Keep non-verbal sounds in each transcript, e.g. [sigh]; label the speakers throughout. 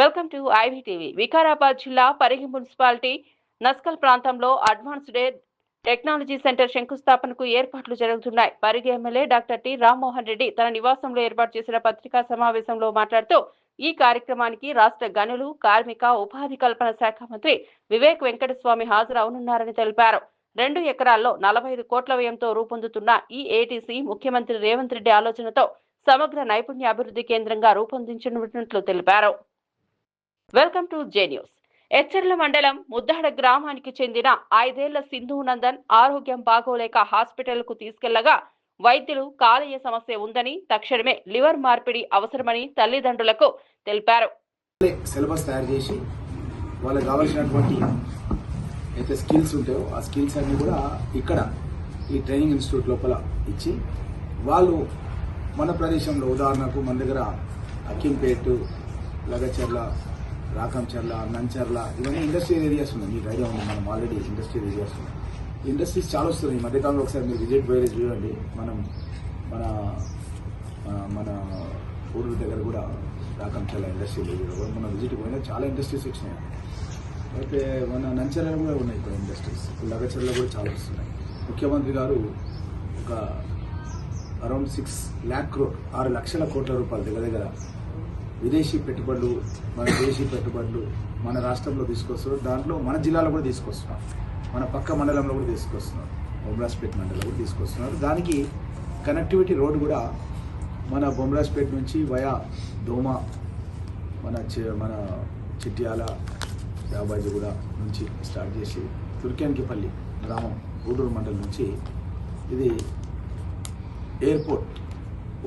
Speaker 1: Welcome to IV TV. Vikarabad జిల్లా Parigi municipality Naskal ప్రాంతంలో advanced technology centre శంకుస్థాపనకు ఏర్పాట్లు జరుగుతున్నాయి. Parigi MLA doctor T Rammohan Reddy తన నివాసంలో ఏర్పాటు చేసిన పత్రికా సమావేశంలో మాట్లాడుతూ ఈ కార్యక్రమానికి రాష్ట్ర గనులు కార్మిక ఉపాధి కల్పన శాఖ మంత్రి వివేక్ వెంకటస్వామి హాజరవనున్నారని తెలిపారు. రెండు ఎకరాల్లో నలభై ఐదు కోట్ల వ్యయంతో రూపొందుతున్న ఈ ఏటీసీ ముఖ్యమంత్రి రేవంత్ రెడ్డి ఆలోచనతో సమగ్ర నైపుణ్య అభివృద్ధి కేంద్రంగా రూపొందించనున్నట్లు తెలిపారు. Welcome to J news. Etcherla మండలం ముద్దహడ గ్రామానికి చెందిన ఐదేళ్ళ సింధు నందన్ ఆరోగ్యం బాగోలేక హాస్పిటల్కు తీసుకెళ్ళగా వైద్యులు కాలేయ సమస్య ఉందని తక్షణమే లివర్ మార్పిడి అవసరమని తల్లిదండ్రులకు తెలిపారు.
Speaker 2: సిలబస్ తయారు చేసి వాళ్ళకి కావాల్సినటువంటి అయితే స్కిల్స్ ఉంటాయో ఆ స్కిల్స్ అన్ని కూడా ఇక్కడ ఈ ట్రైనింగ్ ఇన్స్టిట్యూట్ లోపల ఇచ్చి వాళ్ళు మన ప్రదేశంలో ఉదాహరణకు మన దగ్గర అక్కింపేట్ లగచర్ల రాకంచర్ల నంచర్ల ఇవన్నీ ఇండస్ట్రియల్ ఏరియాస్ ఉన్నాయి. మీకు ఐడియా ఉంది మనం ఆల్రెడీ ఇండస్ట్రియల్ ఏరియాస్ ఉన్నాయి. ఇండస్ట్రీస్ చాలా వస్తున్నాయి. ఈ మధ్యకాలంలో ఒకసారి మీరు విజిట్ పోయి చూడండి. మనం మన మన- ఊరు దగ్గర కూడా రాకంచర్ల ఇండస్ట్రియల్ ఏరియా కూడా మన విజిట్ పోయినా చాలా ఇండస్ట్రీస్ వచ్చినాయి. అయితే మన నంచర్లలో కూడా ఉన్నాయి ఇక్కడ ఇండస్ట్రీస్ ఇప్పుడు లగచర్లలో కూడా చాలా వస్తున్నాయి. ముఖ్యమంత్రి గారు ఒక అరౌండ్ సిక్స్ ల్యాక్ క్రోర్ ఆరు లక్షల కోట్ల రూపాయలు దగ్గర దగ్గర విదేశీ పెట్టుబడులు మన దేశీ పెట్టుబడులు మన రాష్ట్రంలో తీసుకొస్తున్నారు. దాంట్లో మన జిల్లాలో కూడా తీసుకొస్తున్నాం మన పక్క మండలంలో కూడా తీసుకొస్తున్నారు. బొమ్రాస్పేట్ మండలంలో కూడా తీసుకొస్తున్నారు. దానికి కనెక్టివిటీ రోడ్ కూడా మన బొమ్రాస్పేట్ నుంచి వయా దోమ మన మన చిట్యాల యాబాజీగూడ నుంచి స్టార్ట్ చేసి తుర్కేన్కిపల్లి గ్రామం గూడూరు మండలం నుంచి ఇది ఎయిర్పోర్ట్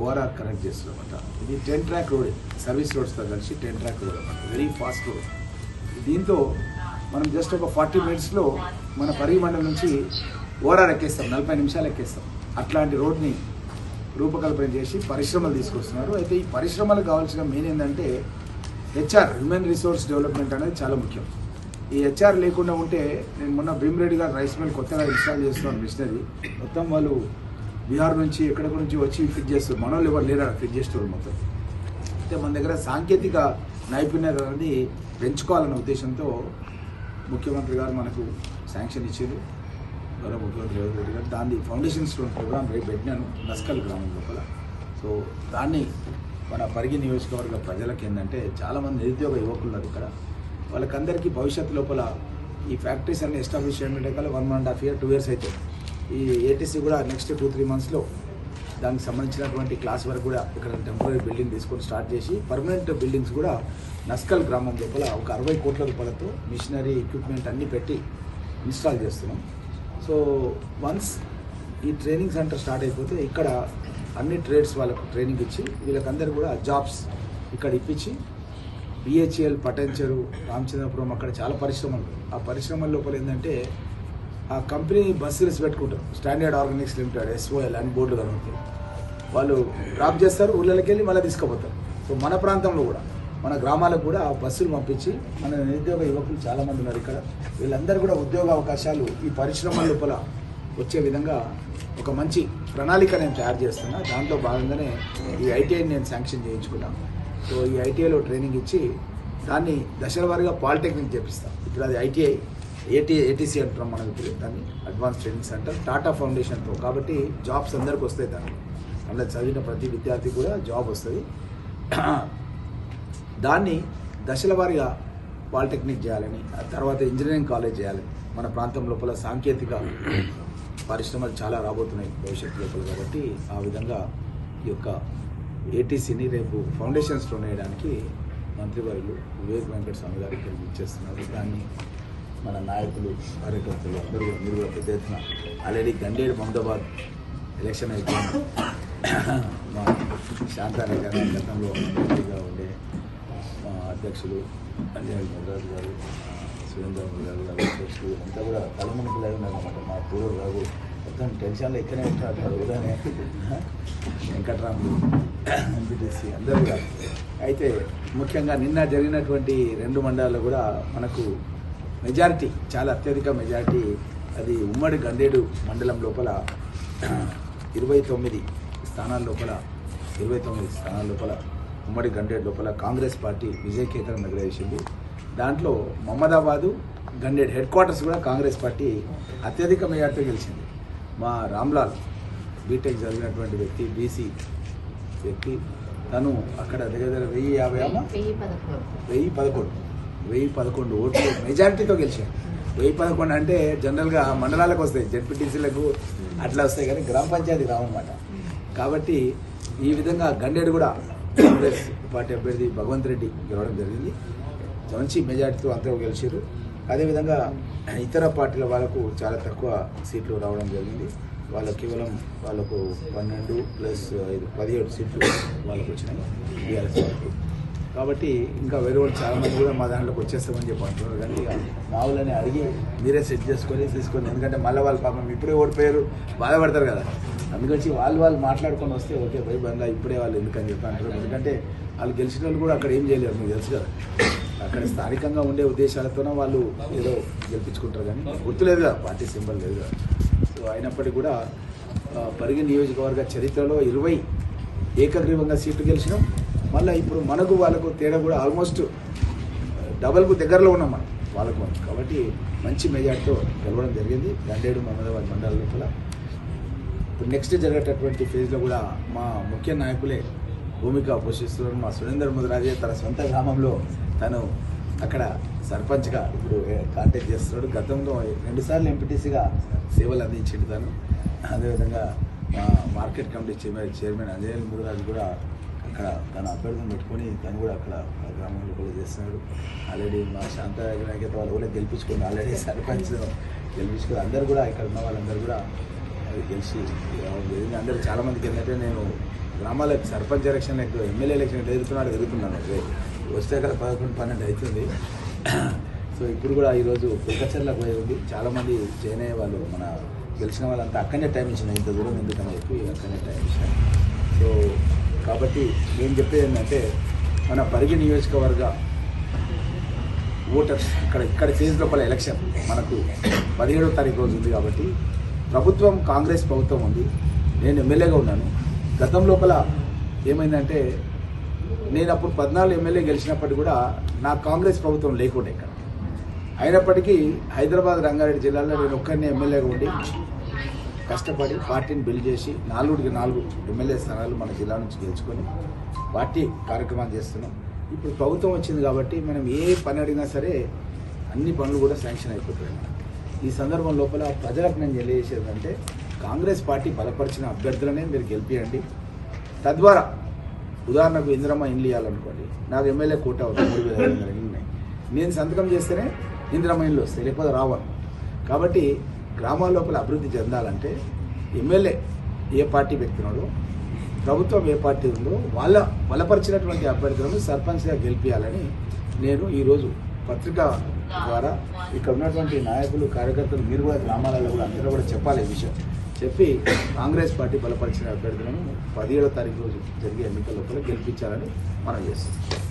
Speaker 2: ఓఆర్ఆర్ కనెక్ట్ చేస్తున్నమాట. ఇది టెన్ ట్రాక్ రోడ్ సర్వీస్ రోడ్స్తో కలిసి టెన్ ట్రాక్ రోడ్ అనమాట వెరీ ఫాస్ట్ రోడ్ దీంతో మనం జస్ట్ ఒక ఫార్టీ మినిట్స్లో మన పరిగి మండలం నుంచి ఓఆర్ఆర్ ఎక్కేస్తాం నలభై నిమిషాలు ఎక్కేస్తాం. అట్లాంటి రోడ్ని రూపకల్పన చేసి పరిశ్రమలు తీసుకొస్తున్నారు. అయితే ఈ పరిశ్రమలకు కావాల్సిన మెయిన్ ఏంటంటే హెచ్ఆర్ హ్యూమన్ రిసోర్స్ డెవలప్మెంట్ అనేది చాలా ముఖ్యం. ఈ హెచ్ఆర్ లేకుండా ఉంటే నేను మొన్న భీమరెడ్డి గారు రైస్ మిల్ కొత్తగా ఇన్స్టాల్ చేస్తున్నాను మిషనరీ మొత్తం వాళ్ళు బీహార్ నుంచి ఎక్కడెక్క నుంచి వచ్చి ఫిట్ చేస్తారు? మన వాళ్ళు ఎవరు లేరు? ఫిట్ చేస్తారు మొత్తం. అయితే మన దగ్గర సాంకేతిక నైపుణ్యత అనేది పెంచుకోవాలన్న ఉద్దేశంతో ముఖ్యమంత్రి గారు మనకు శాంక్షన్ ఇచ్చారు. గౌరవ ముఖ్యమంత్రి రేవంత్ రెడ్డి గారు. దాన్ని ఫౌండేషన్ ప్రోగ్రామ్ రేపు పెట్టినాను నస్కల్ గ్రామం లోపల. సో దాన్ని మన పరిగి నియోజకవర్గ ప్రజలకు ఏంటంటే చాలామంది నిరుద్యోగ యువకులు ఉన్నారు ఇక్కడ. వాళ్ళకందరికీ భవిష్యత్తు లోపల ఈ ఫ్యాక్టరీస్ అన్ని ఎస్టాబ్లిష్ చేయడం కల్లా one and half year two years అయితే. ఈ ఏటీసీ కూడా నెక్స్ట్ టూ త్రీ మంత్స్లో దానికి సంబంధించినటువంటి క్లాస్ వరకు కూడా ఇక్కడ టెంపరీ బిల్డింగ్ తీసుకొని స్టార్ట్ చేసి పర్మనెంట్ బిల్డింగ్స్ కూడా నస్కల్ గ్రామం లోపల ఒక అరవై కోట్ల రూపాయలతో మిషనరీ ఎక్విప్మెంట్ అన్నీ పెట్టి ఇన్స్టాల్ చేస్తున్నాం. సో వన్స్ ఈ ట్రైనింగ్ సెంటర్ స్టార్ట్ అయిపోతే ఇక్కడ అన్ని ట్రేడ్స్ వాళ్ళకు ట్రైనింగ్ ఇచ్చి వీళ్ళకందరూ కూడా జాబ్స్ ఇక్కడ ఇప్పించి బిహెచ్ఎల్ పటంచెరు రామచంద్రపురం అక్కడ చాలా పరిశ్రమలు. ఆ పరిశ్రమల లోపల ఏంటంటే ఆ కంపెనీ బస్సులు పెట్టుకుంటారు. స్టాండర్డ్ ఆర్గానిక్స్ లిమిటెడ్ ఎస్ఓఎల్ అని బోర్డులు కనుగొతాయి వాళ్ళు డ్రాప్ చేస్తారు ఊళ్ళకి వెళ్ళి మళ్ళీ తీసుకుపోతారు. సో మన ప్రాంతంలో కూడా మన గ్రామాలకు కూడా ఆ బస్సులు పంపించి మన నిరుద్యోగ యువకులు చాలామంది ఉన్నారు ఇక్కడ. వీళ్ళందరూ కూడా ఉద్యోగ అవకాశాలు ఈ పరిశ్రమ లోపల వచ్చే విధంగా ఒక మంచి ప్రణాళిక నేను తయారు చేస్తున్నా. దాంట్లో భాగంగానే ఈ ఐటీఐని నేను శాంక్షన్ చేయించుకున్నాను సో ఈ ఐటీఐలో ట్రైనింగ్ ఇచ్చి దాన్ని దశల వారీగా పాలిటెక్నిక్ చేపిస్తాను ఇప్పుడు అది ఐటీఐ. ఏటీ ఏటీసీ అంటున్నాం మనం ఇప్పుడు దాన్ని అడ్వాన్స్ ట్రైనింగ్ సెంటర్ టాటా ఫౌండేషన్తో కాబట్టి జాబ్స్ అందరికి వస్తాయి దాన్ని అందులో చదివిన ప్రతి విద్యార్థి కూడా జాబ్ వస్తుంది. [clears throat] దాన్ని దశల వారీగా పాలిటెక్నిక్ చేయాలని ఆ తర్వాత ఇంజనీరింగ్ కాలేజ్ చేయాలని మన ప్రాంతం లోపల సాంకేతిక పరిశ్రమలు చాలా రాబోతున్నాయి భవిష్యత్తు లోపల కాబట్టి ఆ విధంగా ఈ యొక్క ఏటీసీని రేపు ఫౌండేషన్స్లో స్టోన్ వేయడానికి మంత్రివర్యులు వివేక్ వెంకట స్వామి గారు ఇక్కడ ఇచ్చేస్తున్నారు దాన్ని మన నాయకులు కార్యకర్తలు అందరూ మీరు కూడా పెద్ద ఎత్తున ఆల్రెడీ గండేడు మహమ్మదాబాద్ ఎలక్షన్ అయిపోయింది. మా శాంతారాయణ గారు గతంలో మంత్రిగా ఉండే మా అధ్యక్షులు అంజనేయ మద్రాజు గారు సురేంద్ర గారు గారు అధ్యక్షులు అంతా కూడా తలమునకులు ఉన్నారన్నమాట. మా పూర్వ గారు మొత్తం టెన్షన్లో ఎక్కడే ఉంటారు అక్కడ వెంకట్రాములు ఎంపీటీసీ అందరూ కూడా. అయితే ముఖ్యంగా నిన్న జరిగినటువంటి రెండు మండలాల్లో కూడా మనకు మెజారిటీ చాలా అత్యధిక మెజారిటీ అది ఉమ్మడి గండేడు మండలం లోపల ఇరవై తొమ్మిది స్థానాల లోపల ఇరవై తొమ్మిది స్థానాల లోపల ఉమ్మడి గండేడ్ లోపల కాంగ్రెస్ పార్టీ విజయకేతనం ఎగరేసింది దాంట్లో మహమ్మదాబాదు గండేడ్ హెడ్ క్వార్టర్స్ కూడా కాంగ్రెస్ పార్టీ అత్యధిక మెజార్టీతో గెలిచింది. మా రామ్లాల్ బీటెక్ చదివినటువంటి వ్యక్తి బీసీ వ్యక్తి తను అక్కడ దగ్గర దగ్గర వెయ్యి యాభై అమ్మ?
Speaker 3: వెయ్యి పదకొండు.
Speaker 2: వెయ్యి పదకొండు ఓట్లు మెజారిటీతో గెలిచాడు వెయ్యి పదకొండు అంటే జనరల్గా మండలాలకు వస్తాయి జడ్పీటీసీలకు అట్లా వస్తాయి కానీ గ్రామ పంచాయతీ రావన్నమాట కాబట్టి ఈ విధంగా గండేడు కూడా కాంగ్రెస్ పార్టీ అభ్యర్థి భగవంత్ రెడ్డి గెలవడం జరిగింది. మంచి మెజారిటీతో అంతా గెలిచారు. అదేవిధంగా ఇతర పార్టీల వాళ్ళకు చాలా తక్కువ సీట్లు రావడం జరిగింది. వాళ్ళకు కేవలం వాళ్ళకు పన్నెండు ప్లస్ ఐదు పదిహేడు సీట్లు వాళ్ళకు వచ్చినాయి. TRS party. కాబట్టి ఇంకా వేరే వాళ్ళు చాలా మంది కూడా మా దాంట్లోకి వచ్చేస్తామని చెప్పి అంటున్నారు. కానీ ఇక మా అడిగి మీరే సెట్ చేసుకొని తీసుకొని ఎందుకంటే మళ్ళీ వాళ్ళు పాపం ఇప్పుడే ఓడిపోయారు బాధపడతారు కదా. అందుకొచ్చి వాళ్ళు వాళ్ళు మాట్లాడుకొని వస్తే ఓకే భయ బంగా ఇప్పుడే వాళ్ళు ఎందుకని చెప్పి అంటారు ఎందుకంటే వాళ్ళు గెలిచిన వాళ్ళు కూడా అక్కడ ఏం చేయలేరు మీకు తెలుసు కదా. అక్కడ స్థానికంగా ఉండే ఉద్దేశాలతోనే వాళ్ళు ఏదో గెలిపించుకుంటారు కానీ గుర్తులేదు కదా పార్టీ సింబల్ లేదు కదా. సో అయినప్పటికీ కూడా పరిగి నియోజకవర్గ చరిత్రలో ఇరవై ఏకగ్రీవంగా సీట్లు గెలిచినాం. మళ్ళీ ఇప్పుడు మనకు వాళ్ళకు తేడా కూడా ఆల్మోస్ట్ డబల్కు uh, దగ్గరలో ఉన్నాం మనం. వాళ్ళకు కాబట్టి మంచి మెజార్టీతో గెలవడం జరిగింది. గండేడు మహమ్మదాబాద్ మండల లోపల. ఇప్పుడు నెక్స్ట్ జరిగేటటువంటి ఫేజ్లో కూడా మా ముఖ్య నాయకులే భూమిక పోషిస్తున్నారు. మా సురేందర్ ముదిరాజే తన సొంత గ్రామంలో తను అక్కడ సర్పంచ్గా ఇప్పుడు కాంటాక్ట్ చేస్తున్నాడు. గతంలో రెండుసార్లు ఎంపీటీసీగా సేవలు అందించిండు తను. అదేవిధంగా మా market committee chairman chairman Anjaneyulu Mudiraju కూడా అక్కడ తన అభ్యర్థులను పెట్టుకొని తను కూడా అక్కడ గ్రామంలో కూడా చేస్తున్నాడు. ఆల్రెడీ మా శాంత వినాయకత వాళ్ళు కూడా గెలిపించుకుని ఆల్రెడీ సర్పంచ్ గెలిపించుకుని అందరూ కూడా ఇక్కడ ఉన్న వాళ్ళందరూ కూడా అది గెలిచి అందరూ చాలామందికి ఏంటంటే నేను గ్రామాలకు సర్పంచ్ ఎలక్షన్ ఎమ్మెల్యే ఎలక్షన్ ఎదుగుతున్నాడు ఎదుగుతున్నాను వస్తే అక్కడ పదకొండు పన్నెండు అవుతుంది. సో ఇప్పుడు కూడా ఈరోజు కుల్కచర్లకు పోయి ఉంది. చాలామంది జాయిన్ అయ్యే వాళ్ళు మన గెలిచిన వాళ్ళంతా అక్కడనే టైం ఇచ్చిన ఇంత దూరం ఎందుకని చెప్పి అక్కడనే టైం ఇచ్చాను కాబట్టి నేను చెప్పేది ఏంటంటే మన పరిగి నియోజకవర్గ ఓటర్స్ ఇక్కడ ఇక్కడ ఫేజ్ లోపల ఎలక్షన్. మనకు పదిహేడో తారీఖు రోజు ఉంది కాబట్టి ప్రభుత్వం కాంగ్రెస్ ప్రభుత్వం ఉంది. నేను ఎమ్మెల్యేగా ఉన్నాను. గతం లోపల ఏమైందంటే నేను అప్పుడు పద్నాలుగు ఎమ్మెల్యే గెలిచినప్పటికీ కూడా నా కాంగ్రెస్ ప్రభుత్వం లేకుండా ఇక్కడ. అయినప్పటికీ హైదరాబాద్ రంగారెడ్డి జిల్లాలో నేను ఒక్కరిని ఎమ్మెల్యేగా ఉండి కష్టపడి పార్టీని బిల్డ్ చేసి నాలుగుకి నాలుగు ఎమ్మెల్యే స్థానాలు మన జిల్లా నుంచి గెలుచుకొని పార్టీ కార్యక్రమాలు చేస్తున్నాం. ఇప్పుడు ప్రభుత్వం వచ్చింది కాబట్టి మనం ఏ పని అడిగినా సరే అన్ని పనులు కూడా శాంక్షన్ అయిపోతున్నాయి ఈ సందర్భం లోపల ప్రజలకు నేను తెలియజేసేదంటే కాంగ్రెస్ పార్టీ బలపరిచిన అభ్యర్థులనే మీరు గెలిపియండి. తద్వారా ఉదాహరణకు ఇందిరమ్మ ఇండ్లు ఇవ్వాలనుకోండి నాకు ఎమ్మెల్యే కోట మూడు వేల ఐదు వందలు ఉన్నాయి. నేను సంతకం చేస్తేనే ఇందిరమ్మ ఇండ్లు వస్తాయి లేకపోతే రావాలి కాబట్టి గ్రామాల లోపల అభివృద్ధి చెందాలంటే ఎమ్మెల్యే ఏ పార్టీ వ్యక్తున్నాడో ప్రభుత్వం ఏ పార్టీ ఉందో వాళ్ళ బలపరిచినటువంటి అభ్యర్థులను సర్పంచ్గా గెలిపించాలని నేను ఈరోజు పత్రిక ద్వారా ఇక్కడ ఉన్నటువంటి నాయకులు కార్యకర్తలు మీరు కూడా గ్రామాలలో కూడా అందరూ కూడా చెప్పాలి ఈ విషయం. చెప్పి కాంగ్రెస్ పార్టీ బలపరిచిన అభ్యర్థులను పదిహేడో తారీఖు రోజు జరిగే ఎన్నికల లోపల గెలిపించాలని మనం చేస్తున్నాం.